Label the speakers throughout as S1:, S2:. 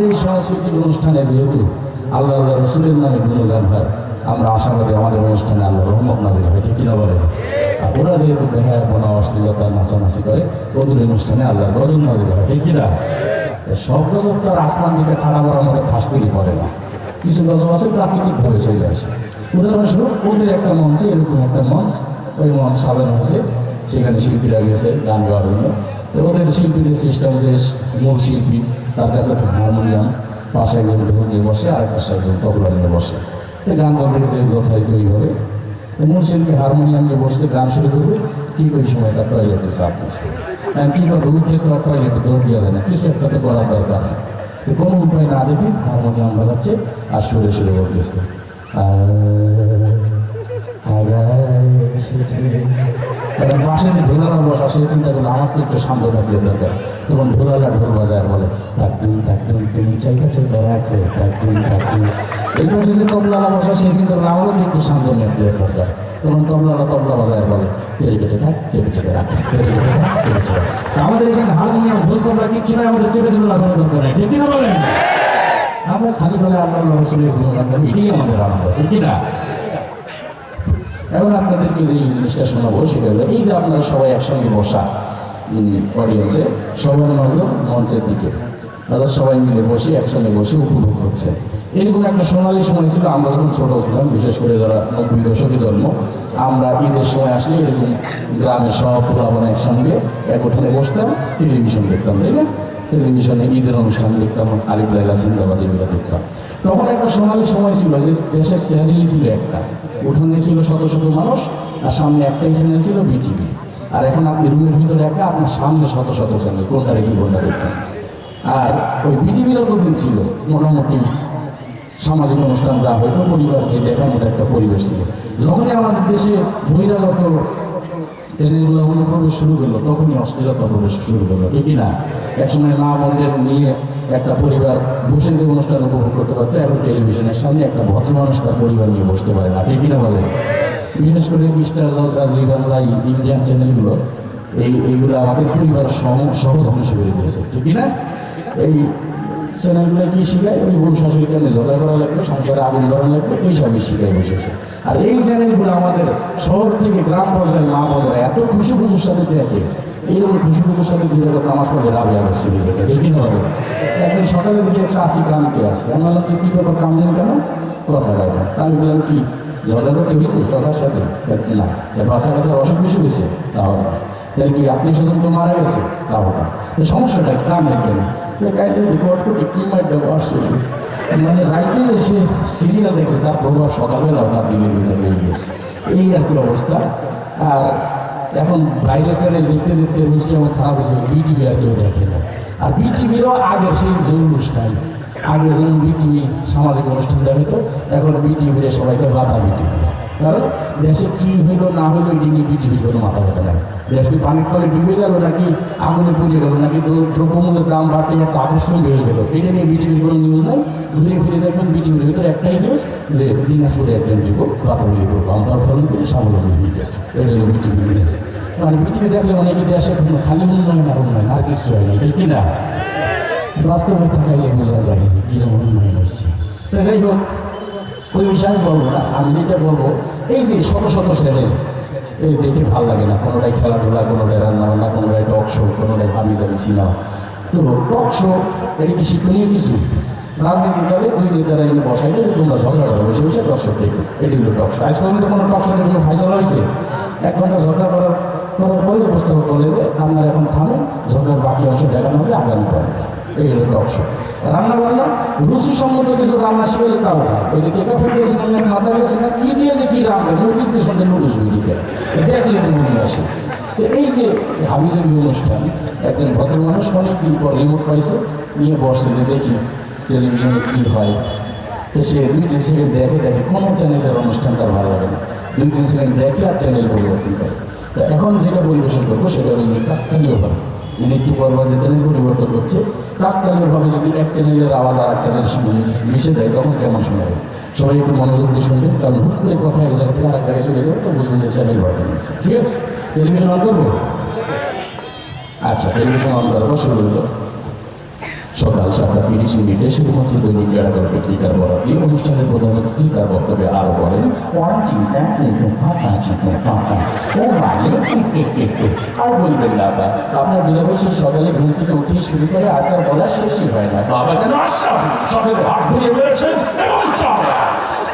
S1: আমাদের এই সাংস্কৃতিক অনুষ্ঠানে যেহেতু আল্লাহ রসুলের নামে গুণগান হয়, আমরা আশাবাদী আমাদের অনুষ্ঠানে আল্লাহ রহমত নাজির হয়, ঠিক কিনা বলে? আর ওরা যেহেতু বেহায় কোনো অশ্লীলতা নাচানাচি করে, ওদের অনুষ্ঠানে আল্লাহ গজল নাজির হয়, ঠিক কিনা সব গজব তো আসমান থেকে খাড়া করার মতো ফাঁস করে পড়ে না। কিছু গজব আছে প্রাকৃতিকভাবে চলে আসে। উদাহরণস্বরূপ ওদের একটা মঞ্চে, এরকম একটা মঞ্চ, ওই মঞ্চ সাজানো হয়েছে, সেখানে শিল্পীরা গেছে গান গাওয়ার জন্য। ওদের শিল্পীদের সিস্টেম যে মূল শিল্পী তার কাছে একটা হারমোনিয়াম পাশে একজন ঢোল নিয়ে বসে আর একটা পাশে একজন তবলা নিয়ে বসে। তো গান বলতে গেছে যথাযথ এইভাবে তো মূল হারমোনিয়াম নিয়ে বসতে গান শুরু করবে, ঠিক ওই সময় তার টয়লেটে চাপ দিচ্ছে। কী করবে, উঠে তো আর টয়লেটে দৌড় দেওয়া যায় না, কিছু একটা তো করার দরকার। তো কোনো উপায় না দেখে হারমোনিয়াম বাজাচ্ছে আর সুরে সুরে বলতেছে এখন পাশে যে ঢোলারা বসা সেই চিন্তা করল আমার তো একটু শান্ত থাকলে দরকার। তখন ঢোলালা ঢোল বাজায়, বলে তাকদিন তাকদিন তুমি চাইকা চাইকা রাখো তাকদিন তাকদিন এই পাশে যে বসা সেই চিন্তা করল তো একটু শান্ত থাকলে দরকার। তখন তবলালা তবলা বাজায়, বলে তেরে কেটে থাক, চেপে চেপে রাখ আমাদের এখানে হারমোনিয়াম ঢোল তবলা কিচ্ছু নাই, আমাদের চেপে চেপে লাগানোর দরকার নাই। ঠিক কিনা বলেন? আমরা খালি বলে আমরা লড়াচড়ি গুণগান করি এটাই আমাদের আনন্দ? ঠিক কিনা? এখন আপনাদেরকে যে এই জিনিসটা শোনাবো সেটা হলো এই যে আপনারা সবাই একসঙ্গে বসা অডিয়েন্সে সবার নজর মঞ্চের দিকে। তারা সবাই মিলে বসে একসঙ্গে বসে উপভোগ করছে। এরকম একটা সোনালি সময় ছিল, আমরা যখন ছোট ছিলাম, বিশেষ করে যারা নব্বই দশকে জন্ম, আমরা ঈদের সময় আসলে এরকম গ্রামের সব পোলাপান একসঙ্গে এক উঠানে বসতাম, টেলিভিশন দেখতাম, তাই না? টেলিভিশনে ঈদের অনুষ্ঠান দেখতাম আলিপ লাইলা সিন্দাবাদ এগুলো দেখতাম। তখন একটা সোনালি সময় ছিল যে দেশের চ্যানেলই ছিল একটা। উঠানে ছিল শত শত মানুষ, আর সামনে একটাই চ্যানেল ছিল বিটিভি। আর এখন আপনি রুমের ভিতরে একটা, আপনার সামনে শত শত চ্যানেল কোনটা রেখে কোনটা দেখতেন আর ওই বিটিভি যতদিন ছিল, মোটামুটি সামাজিক অনুষ্ঠান যা হয়তো পরিবার নিয়ে দেখার মতো একটা পরিবেশ ছিল। যখনই আমাদের দেশে বহিরাগত চ্যানেলগুলো অনুপ্রবেশ শুরু করল, তখনই অশ্লীলতা প্রবেশ শুরু করল ঠিক না? একসময় মা বোনদের নিয়ে একটা পরিবার বসে যে অনুষ্ঠান উপভোগ করতে পারতো, এখন টেলিভিশনের সামনে একটা ভদ্র মানুষ তার পরিবার নিয়ে বসতে পারে না। ঠিক না বলে বিশেষ করে mister Jalsha Zee Bangla Indian চ্যানেলগুলো এই, এইগুলো আমাদের পরিবার সহ ধ্বংস করে দিয়েছে, ঠিক না? এই চ্যানেলগুলো কি শিখায়? ওই বোন শাশুড়িকে আমি ঝগড়া করা লাগবে, সংসারে আগুন ধরা লাগবে, এই সবই শিখায় বসে বসে। আর এই চ্যানেলগুলো আমাদের শহর থেকে গ্রাম পর্যায়ে মা বোনেরা এত খুশি খুশির সাথে দেখে এইরকম খুশি খুশির সাথে দিয়ে যখন নামাজ পড়ে রাবে আবার শুরু থেকে দেখি না হবে একদিন সকালে দিকে এক চাষি কামতে আসে, আমি বললাম তুই কী ব্যাপার কামলেন কেন? কথা কথা আমি বললাম, কি? ঝগড়া করতে হয়েছে চাষার সাথে? না বাচ্চা কাচ্চার অসুখ বেশি হয়েছে তাও না। তাহলে কি আপনি স্বজন তো মারা গেছে? তাও না। এই সমস্যাটা কামলেন কেন? কাইন্ডলি রিপোর্ট করে কি মাই ব্যবহার মানে রাইতে যে সে সিরিয়াল দেখছে, তার প্রভাব সকালবেলাও তার দিনের ভিতরে হয়ে গেছে। এই আর কি অবস্থা। আর এখন বাইরের স্থানে দেখতে দেখতে বসে আমার খারাপ হয়েছে বিটিভি আর কেউ দেখে না। আর বিটিভিরও আগে সেই যে অনুষ্ঠান আগে যেমন বিটিভি সামাজিক অনুষ্ঠান দেখাতো এখন বিটিভিরে সবাইকে বাধা বিটিভি কারণ দেশে কি হইল না হইল, এটি নিয়ে বিটিভির কোনো মাথা ব্যথা নাই। দেশ কি পানির তলে ডুবে গেল নাকি, আগুনে পুড়ে গেল নাকি দ্র- দ্রব্যমূল্যের দাম বাড়তে বাড়তে আকস্মিক হয়ে গেল। এটা নিয়ে বিটিভির কোনো নিউজ নাই। ঘুরে ফিরে দেখবেন বিটিভির ভিতরে একটাই নিউজ যে দিনাজপুরে একজন যুবক প্রাথমিক বাম্পার ফলন করে, স্বাবলম্বী হয়ে গেছে। এটা হলো নিউজ মানে বিটিভি দেখলে অনেকে দেশে খালি উন্নয়ন আর উন্নয়ন, আর কিছু হয় না, ঠিক না? বাস্তবে থাকাইলে বোঝা যায় কীরকম উন্নয়ন হচ্ছে। তো যাই হোক ওই বিষয়ে বলব না, আমি যেটা বলব, এই যে শত শত চ্যানেল এই দেখে ভালো লাগে না, কোনোটাই খেলাধুলা, কোনোটাই রান্না বান্না কোনোটাই টক শো কোনোটাই হাবি জাবি সিনেমা তো টক শো এটা কি শিক্ষণীয় কিছু? রাজনীতি দলে দুই নেতারা এনে বসাইলে যে তোমরা ঝগড়া করো, বসে বসে দর্শক দেখো, এটি হলো টক শো আজ পর্যন্ত কোনো টক শোতে কোনো ফাইসলা হয়েছে? এক ঘণ্টা ঝগড়া করার করার পরে উপস্থাপক বলে যে আপনার এখন থামেন, ঝগড়ার বাকি অংশ দেখানো হবে আগামী পরে এই হলো টক শো রান্না বান্না, রুচি সম্মত কিছু রান্না শিখে তাও ওই যে কেকা ফেটেছে না মাথা গেছে না, কি দিয়েছে কি রান্না মুরগির পেছনে নুডলস বুঝিতে দেখলে মনে আসে। তো এই যে হাবিজাবি অনুষ্ঠান, একজন ভদ্র মানুষ অনেকদিন পর রিমোট পাইছে, নিয়ে বসছে যে দেখি টেলিভিশনে কী হয়। তো সে দুই তিন সেকেন্ড দেখে দেখে, কোনো চ্যানেলের অনুষ্ঠান তার ভালো লাগে না। দুই তিন সেকেন্ড দেখে আর চ্যানেল পরিবর্তন করে। তো এখন যেটা পরিবেশন করব, সেটা হলো কাকতালীয়ভাবে মানে একটু পরবার যে চ্যানেল পরিবর্তন করছে কাকতালীয়ভাবে যদি এক চ্যানেলের আওয়াজ আর এক চ্যানেলের সঙ্গে মিশে যায়, তখন কেমন শোনাবে সবাই একটু মনোযোগ দিয়ে শুনবে, কারণ হুট করে কথা এক জায়গা থেকে আরেক জায়গায় চলে যাবে তো বুঝবেন যে চ্যানেল বাড়তে ঠিক আছে? টেলিভিশন অন করব? আচ্ছা টেলিভিশন অন করার পর শুরু হলো। সকাল সাতটা তিরিশ মিনিটে শুধুমাত্র দৈনিক বেড়াগড় পত্রিকার বরাদ দিয়ে অনুষ্ঠানের প্রধান অতিথি তার বক্তব্যে আরও বলেন আর বলবেন না আপনার দুলাভাই সকালে ঘুম থেকে উঠে শুরু করে আর তার বলা শেষই হয় না। বাবা কেন সকালে বেড়েছেন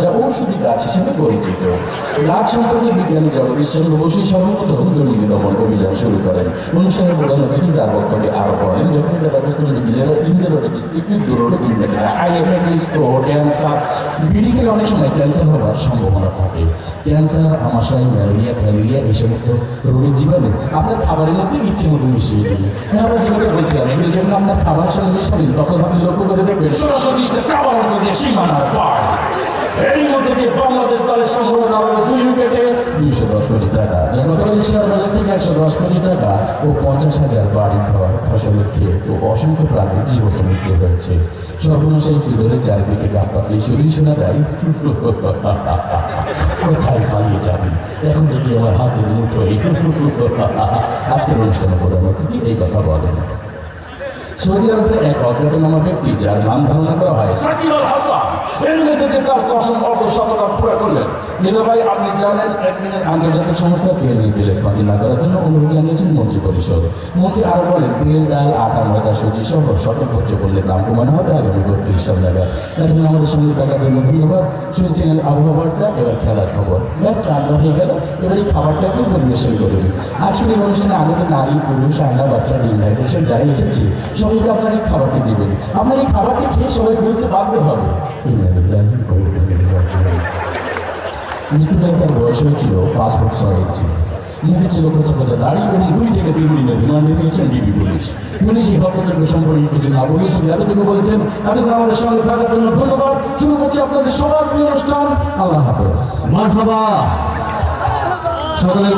S1: যা ঔষধি গাছ হিসেবে পরিচিত। গাছ সম্পর্কে বিজ্ঞানী জগদীশ চন্দ্র বসু সর্বপ্রথম দুর্নীতি দমন অভিযান শুরু করেন। অনুষ্ঠানের প্রধান অতিথি তার বক্তব্যে আরও বলেন যখন তারা অনেক সময় ক্যান্সার হওয়ার সম্ভাবনা থাকে। ক্যান্সার, আমাশয়, ম্যালেরিয়া, ফ্যালেরিয়া এই সমস্ত রোগের জীবাণু আপনার খাবারের মধ্যে ইচ্ছে মতো মিশিয়ে দিন। হ্যাঁ আমরা যেটা বলছিলাম, এগুলো যখন আপনার খাবারের সঙ্গে মিশাবেন, তখন আপনি লক্ষ্য করে দেখবেন সরাসরি খাবার অঞ্চলে সীমানার পায় এই মধ্যে দিয়ে বাংলাদেশ দলের দাঁড়াল দুই উইকেটে দুইশো দশ কোটি টাকা। গতকাল বাজার থেকে একশো দশ কোটি টাকা ও পঞ্চাশ হাজার বাড়ি খাওয়ার ফসলের খেয়ে ও অসংখ্য প্রাণীর জীবন মৃত্যু হয়েছে। সর্বনাশ এই সিলের চারিদিকে গান পাতলে শুধুই শোনা যায়। কোথায় পালিয়ে যাবি? এখন যদি আমার হাতের মুঠোই আজকের অনুষ্ঠানে প্রধান অতিথি এই কথা বলেন। সৌদি আরবের এক অজ্ঞাতনামা ব্যক্তি যার নাম ধারণা করা হয় সাকিব আল হাসান। করলেন ভাই, আপনি জানেন আন্তর্জাতিক সংস্থা না করার জন্য জানিয়েছেন মন্ত্রী মন্ত্রী আরও বলেন তেল ডাল ভোজ্য পণ্যের দাম হবে আমাদের সঙ্গে থাকার জন্য ধন্যবাদ শুনছিলেন আবহাওয়া এবার ব্যাস হয়ে গেল। এবার এই খাবারটা আপনি পরিবেশন করুন আজকের এই অনুষ্ঠানে নারী, পুরুষ আন্না বাচ্চা সবাইকে আপনার এই খাবারটি দিবেন। আপনার এই খাবারটি খেয়ে সবাই বুঝতে বাধ্য হবে। রাজিউন। মৃত্যুকালে তার বয়স হয়েছিল পাঁচ বছর হয়েছিল মুখে ছিল খোঁচা খোঁচা দাড়ি এবং দুই থেকে তিন দিনের রিমান্ডে নিয়েছেন ডিবি পুলিশ পুলিশ এই হত্যাকাণ্ড সম্পর্কে কিছু না বলে শুধু এতটুকু বলেছেন এতক্ষণ আমাদের সঙ্গে থাকার জন্য ধন্যবাদ শুরু করছি আপনাদের সবার প্রিয় অনুষ্ঠান আল্লাহ হাফেজ
S2: মারহাবা সকলের